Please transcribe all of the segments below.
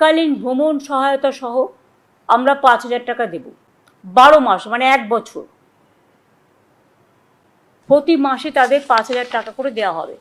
এককালীন ভ্রমণ সহায়তা সহ আমরা পাঁচ হাজার টাকা দেব। বারো মাস মানে এক বছর। প্রতি মাসে তাদের পাঁচ হাজার টাকা করে দেওয়া হবে।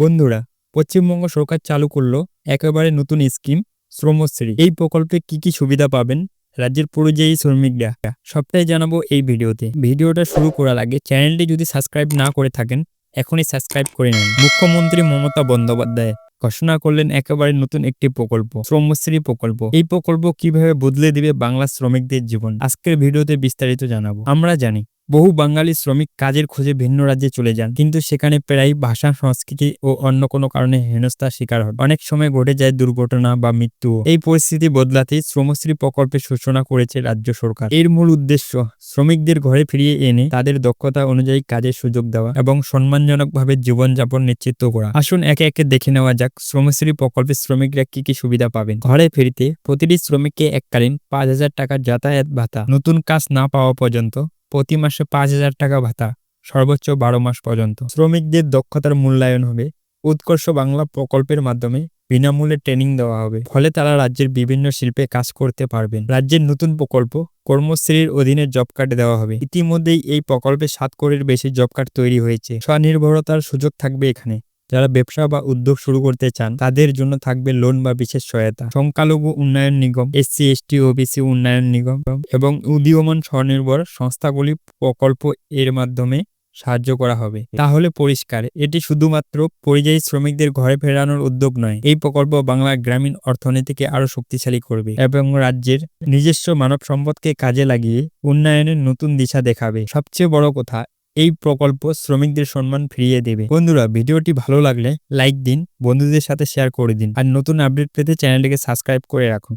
বন্ধুরা, পশ্চিমবঙ্গ সরকার চালু করল একেবারে নতুন স্কিম, শ্রমশ্রী। এই প্রকল্পে কি কি সুবিধা পাবেন? রাজ্যের পরিযায়ী শ্রমিকরা। সবটাই জানাব এই ভিডিওতে। ভিডিওটা শুরু করার আগে চ্যানেলটি যদি সাবস্ক্রাইব না করে থাকেন, এখনই সাবস্ক্রাইব করে নিন। মুখ্যমন্ত্রী মমতা বন্দ্যোপাধ্যায়। ঘোষণা করলেন একেবারে নতুন একটি প্রকল্প, শ্রমশ্রী প্রকল্প। এই প্রকল্প কীভাবে বদলে দিবে বাংলা শ্রমিকদের জীবন? আজকের ভিডিওতে বিস্তারিত জানাব। আমরা জানি বহু বাঙালি শ্রমিক কাজের খোঁজে ভিন্ন রাজ্যে চলে যান, কিন্তু সেখানে প্রায় ভাষা, সংস্কৃতি ও অন্য কোনো কারণে হেনস্থার শিকার হন। অনেক সময় ঘটে যায় দুর্ঘটনা বা মৃত্যু। এই পরিস্থিতি বদলাতে শ্রমশ্রী প্রকল্পের সূচনা করেছে রাজ্য সরকার। এর মূল উদ্দেশ্য, শ্রমিকদের ঘরে ফিরিয়ে এনে তাদের দক্ষতা অনুযায়ী কাজের সুযোগ দেওয়া এবং সম্মানজনকভাবে জীবনযাপন নিশ্চিত করা। আসুন একে একে দেখে নেওয়া যাক শ্রমশ্রী প্রকল্পের শ্রমিকরা কি কি সুবিধা পাবেন। ঘরে ফিরতে প্রতিটি শ্রমিককে এককালীন পাঁচ হাজার টাকার যাতায়াত ভাতা, নতুন কাজ না পাওয়া পর্যন্ত প্রতি মাসে পাঁচ হাজার টাকা ভাতা, সর্বোচ্চ বারো মাস পর্যন্ত। শ্রমিকদের দক্ষতার মূল্যায়ন হবে। উৎকর্ষ বাংলা প্রকল্পের মাধ্যমে বিনামূল্যে ট্রেনিং দেওয়া হবে। ফলে তারা রাজ্যের বিভিন্ন শিল্পে কাজ করতে পারবেন। রাজ্যের নতুন প্রকল্প কর্মশ্রীর অধীনে জব কার্ড দেওয়া হবে। ইতিমধ্যেই এই প্রকল্পে সাত কোটির বেশি জব কার্ড তৈরি হয়েছে। স্বনির্ভরতার সুযোগ থাকবে এখানে। যারা ব্যবসা বা উদ্যোগ শুরু করতে চান, তাদের জন্য থাকবে লোন বা বিশেষ সহায়তা। সংখ্যালঘু উন্নয়ন নিগম এসসি এসটি ওবিসি উন্নয়ন নিগম এবং উদীয়মান স্বনির্ভর সংস্থাগুলি প্রকল্প এর মাধ্যমে সাহায্য করা হবে। তাহলে পরিষ্কার, এটি শুধুমাত্র পরিযায়ী শ্রমিকদের ঘরে ফেরানোর উদ্যোগ নয়, এই প্রকল্প বাংলার গ্রামীণ অর্থনীতিকে আরও শক্তিশালী করবে এবং রাজ্যের নিজস্ব মানব সম্পদকে কাজে লাগিয়ে উন্নয়নের নতুন দিশা দেখাবে। সবচেয়ে বড় কথা এই প্রকল্প শ্রমিকদের সম্মান ফিরিয়ে দেবে। বন্ধুরা, ভিডিওটি ভালো লাগলে লাইক দিন, বন্ধুদের সাথে শেয়ার করে দিন। আর নতুন আপডেট পেতে চ্যানেলটিকে সাবস্ক্রাইব করে রাখুন।